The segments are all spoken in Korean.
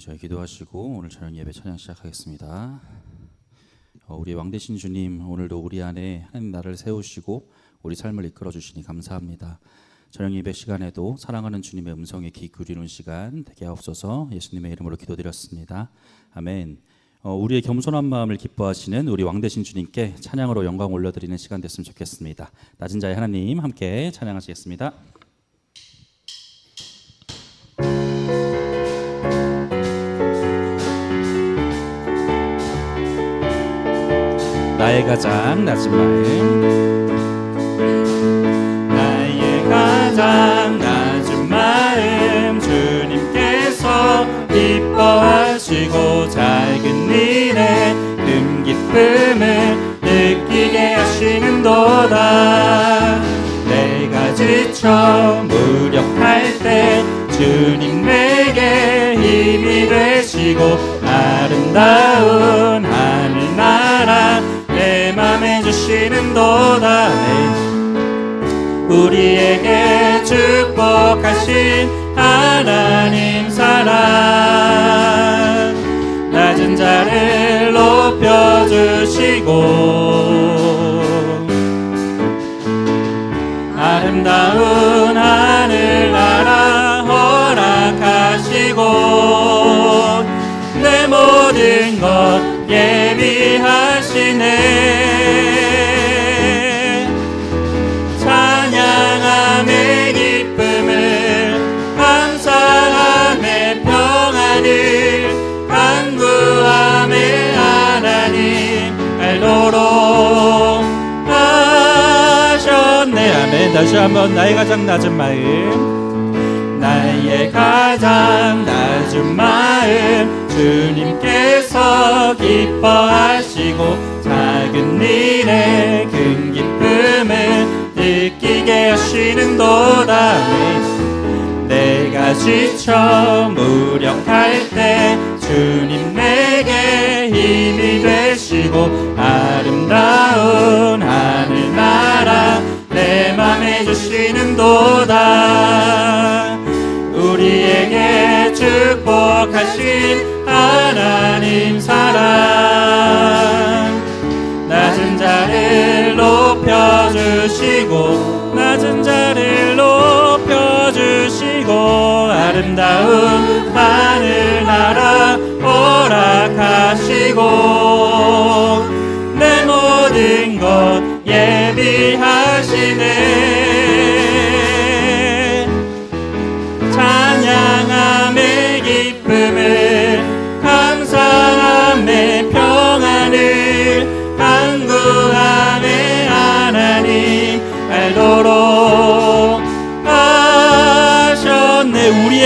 저희 기도하시고 오늘 저녁 예배 찬양 시작하겠습니다. 어, 우리 왕 대신 주님 오늘도 우리 안에 하나님 나를 세우시고 우리 삶을 이끌어 주시니 감사합니다. 저녁 예배 시간에도 사랑하는 주님의 음성에 귀 기울이는 시간 되게 하옵소서 예수님의 이름으로 기도드렸습니다. 아멘. 어, 우리의 겸손한 마음을 기뻐하시는 우리 왕 대신 주님께 찬양으로 영광 올려드리는 시간 됐으면 좋겠습니다. 낮은 자의 하나님 함께 찬양하시겠습니다. 가장 낮은 마 것 예비하시네. 찬양함의 기쁨을 감사함의 평안을 간구함의 하나님 알도록 하셨네. 아멘. 다시 한번 나의 가장 낮은 마음 나의 가장 낮은 마음 주님께 서 기뻐하시고 작은 일에 큰 기쁨을 느끼게 하시는 도다 내가 지쳐 무력할 때 주님 내게 힘이 되시고 아름다운 하늘나라 내 맘에 주시는 도다 주시고 낮은 자를 높여 주시고 아름다운 하늘 나라 허락하시고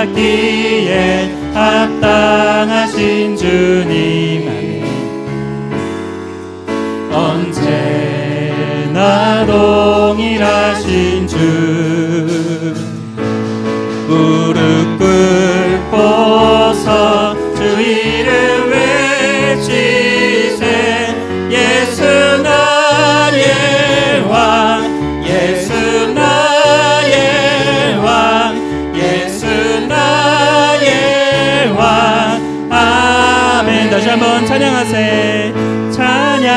받기에 합당하신 주님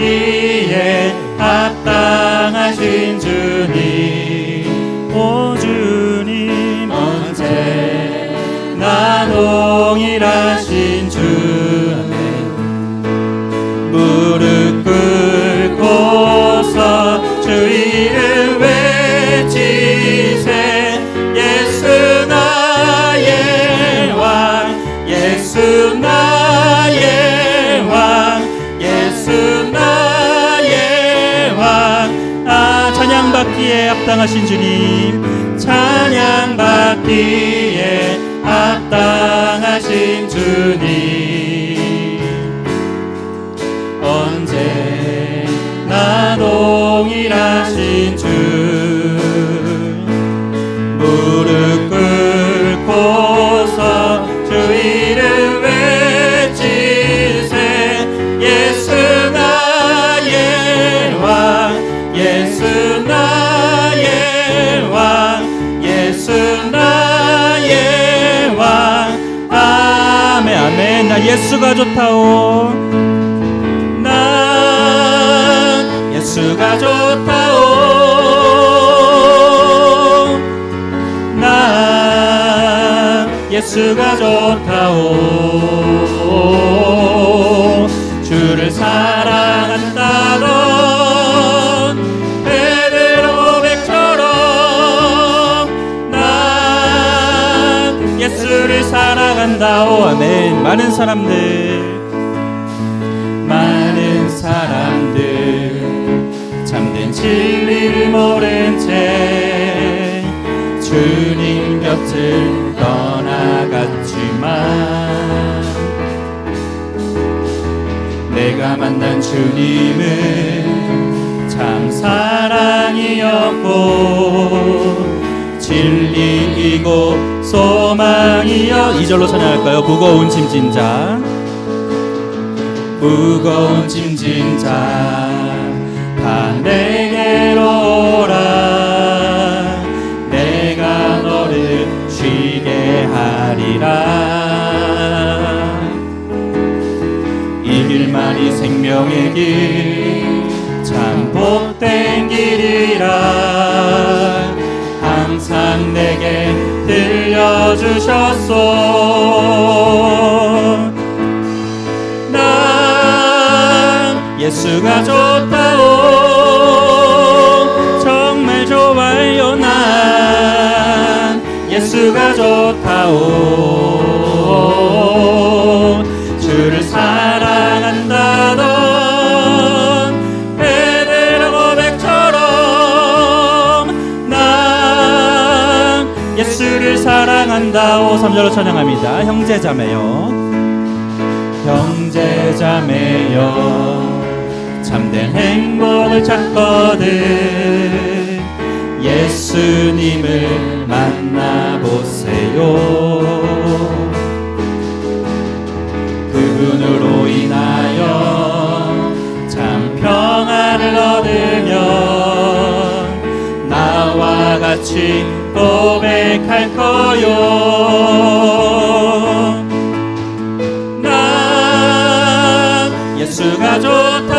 받기에 합당하신 주님 오 주님 언제 나 동일하신 당하신 주님 예수가 좋다오. 난 예수가 좋다오. 난 예수가 좋다오. 주를 사랑 많은 사람들 많은 사람들 참된 진리를 모른 채 주님 곁을 떠나갔지만 내가 만난 주님은 참 사랑이었고 진리이고 소망이여. 이절로 찬양할까요? 무거운 짐진 자 무거운 짐진 자다 내게로 오라. 내가 너를 쉬게 하리라. 이 길만이 생명의 길 참 복된 길이라 항상 내게 들려주셨소. 난 예수가 좋다오. 정말 좋아요 난 예수가 좋다오. 주를 사랑 사랑한다 오 3절로 찬양합니다. 형제자매요 형제자매여. 참된 행복을 찾거든. 예수님을 만나보세요. 그분으로 인하여 참 평안을 얻으면 나와 같이 고백할 거요. 난 예수가 좋다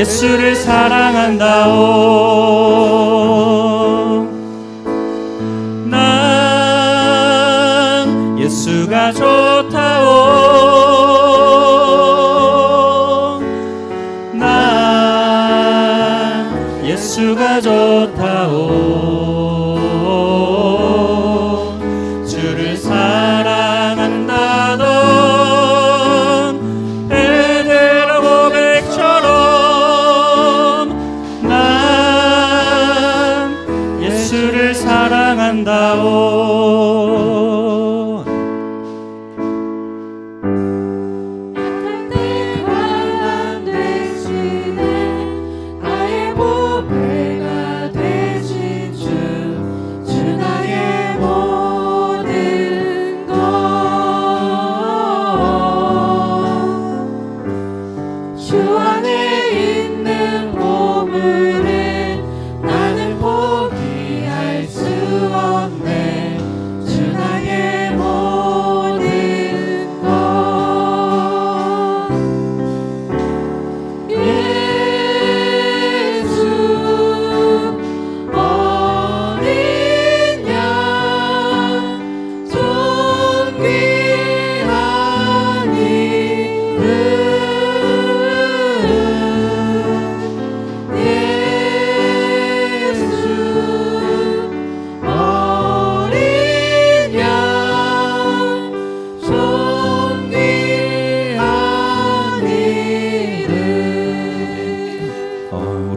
예수를 사랑한다오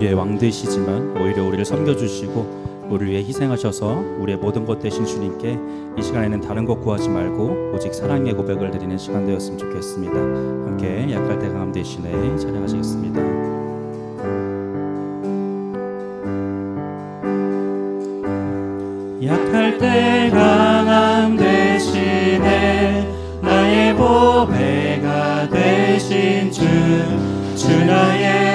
우리의 왕 되시지만 오히려 우리를 섬겨주시고 우리를 위해 희생하셔서 우리의 모든 것 대신 주님께 이 시간에는 다른 것 구하지 말고 오직 사랑의 고백을 드리는 시간 되었으면 좋겠습니다. 함께 약할 때 강함 대신에 찬양하시겠습니다. 약할 때 강함 대신에 나의 보배가 되신 주 주 나의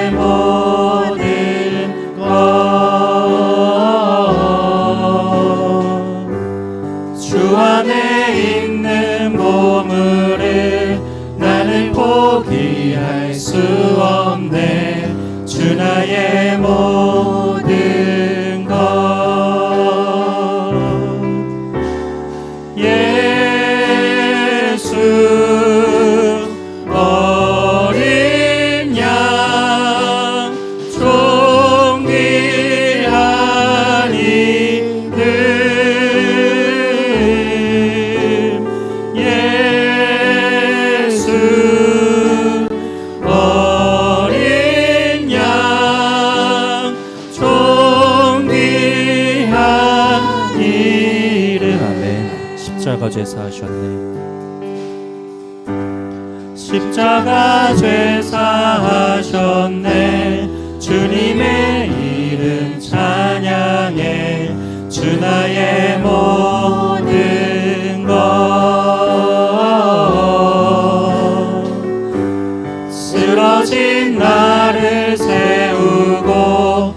쓰러진 나를 세우고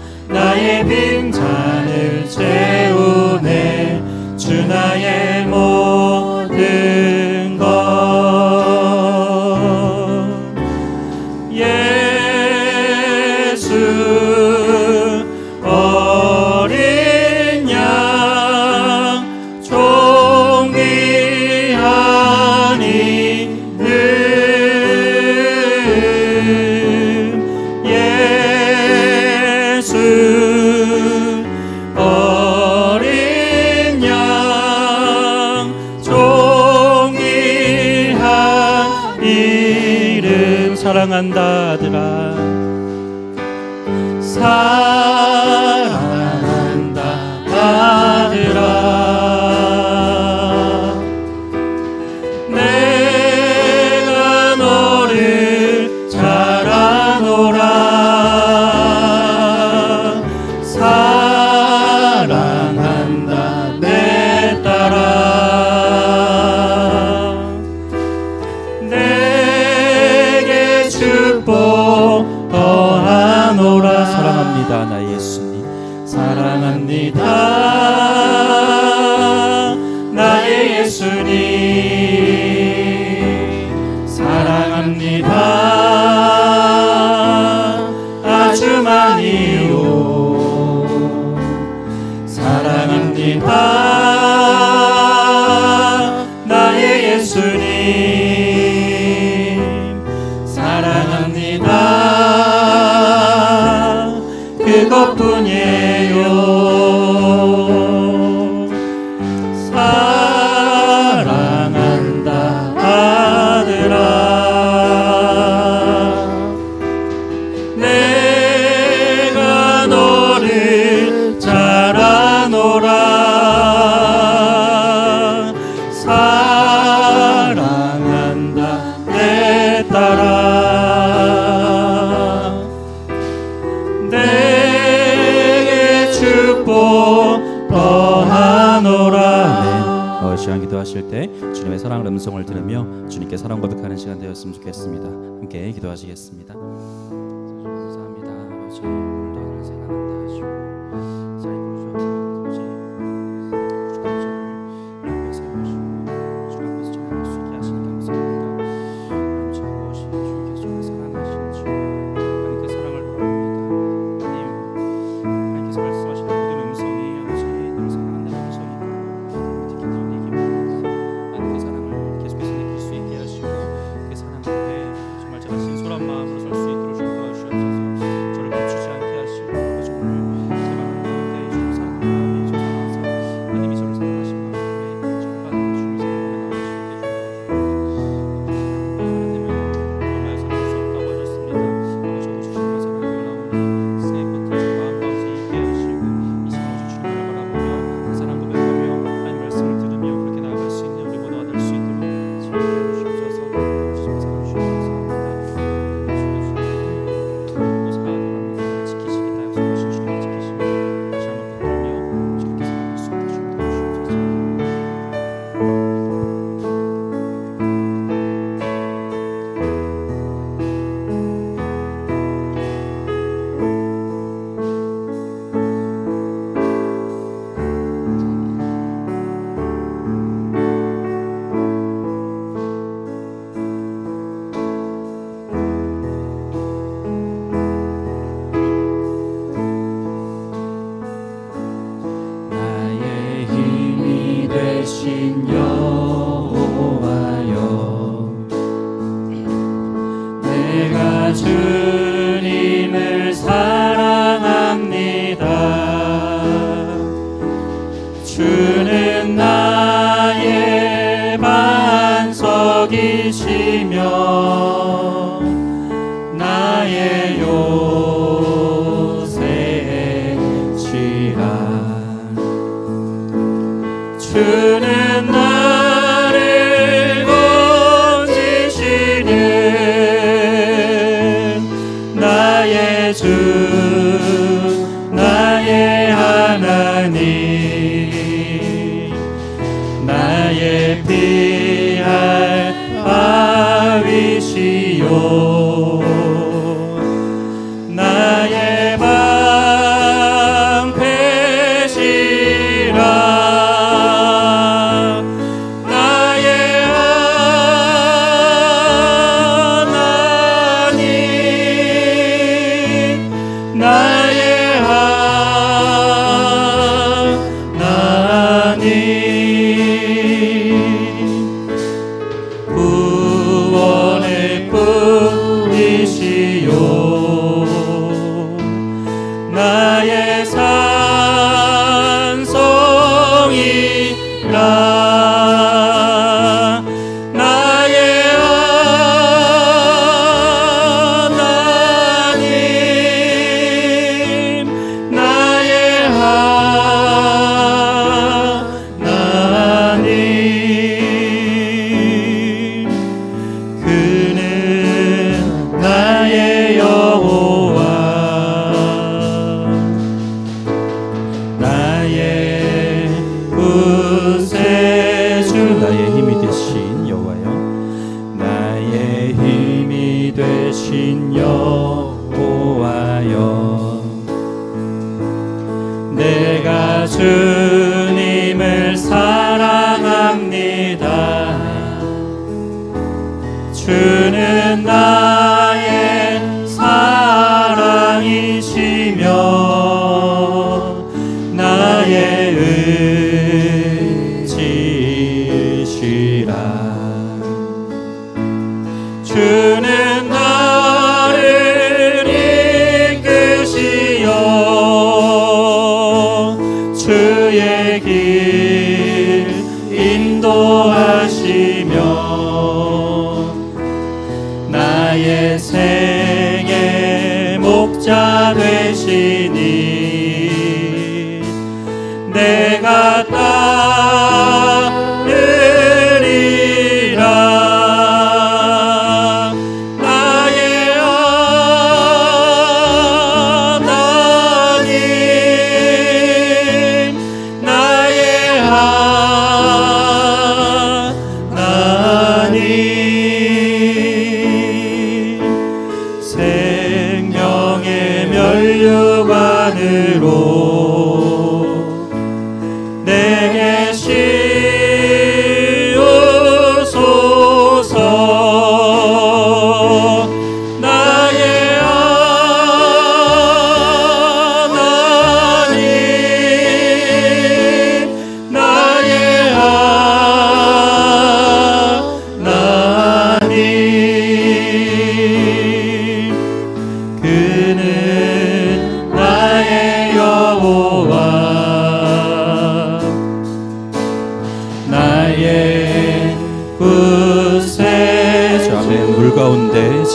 andar Bob Bob. 하 주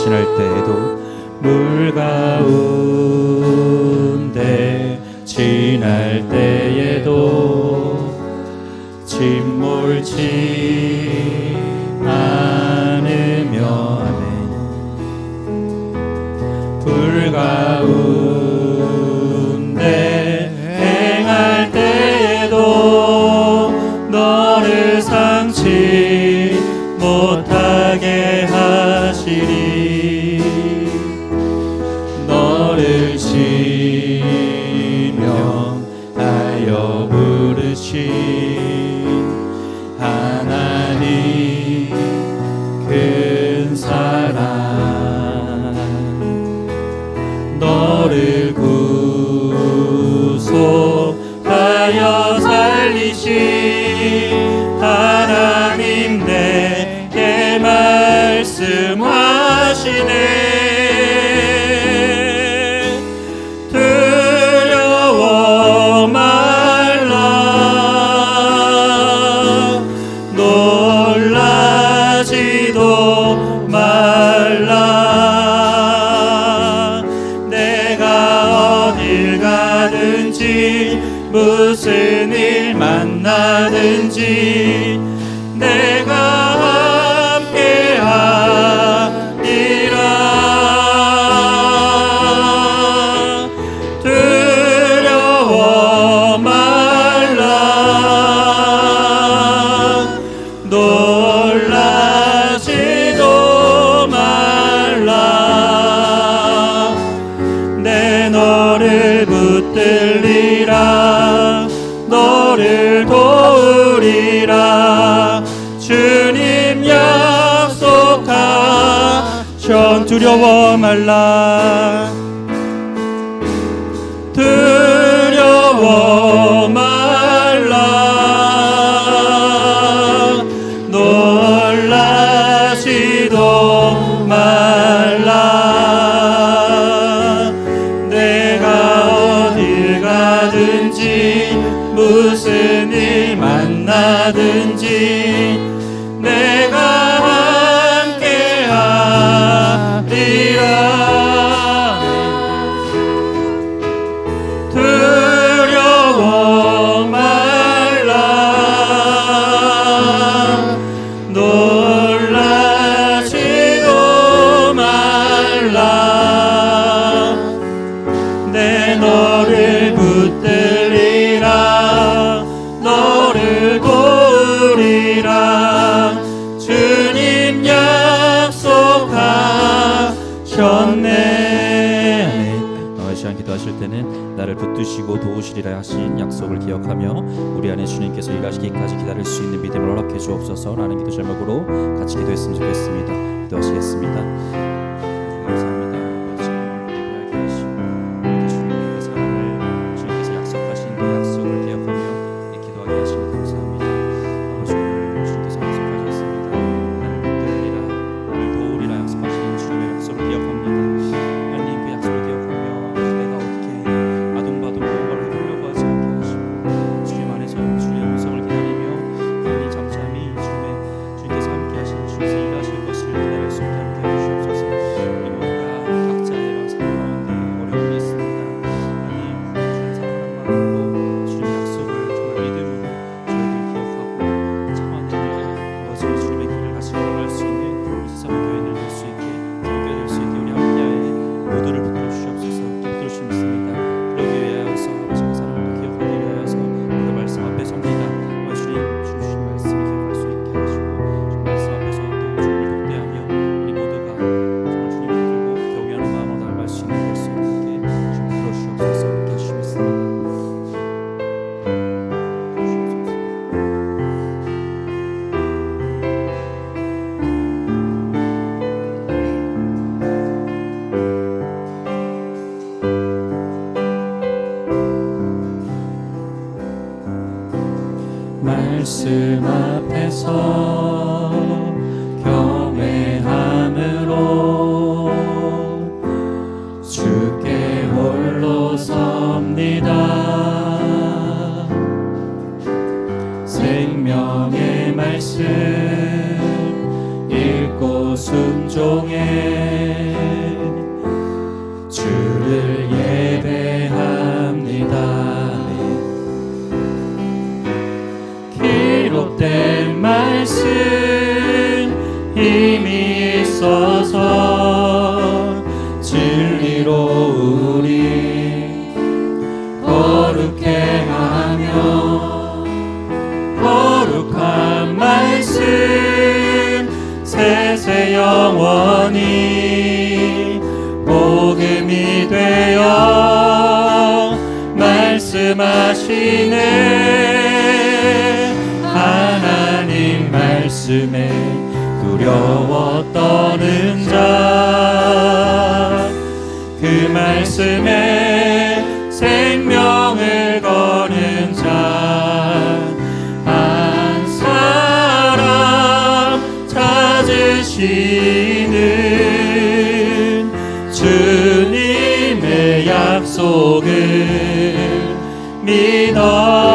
지날 때에도 사랑. 두려워 말라. lugar. 붙드시고 도우시리라 하신 약속을 기억하며 우리 안에 주님께서 일하시기까지 기다릴 수 있는 믿음을 허락해 주옵소서라는 기도 제목으로 같이 기도했으면 좋겠습니다. 기도하시겠습니다. 사 믿어.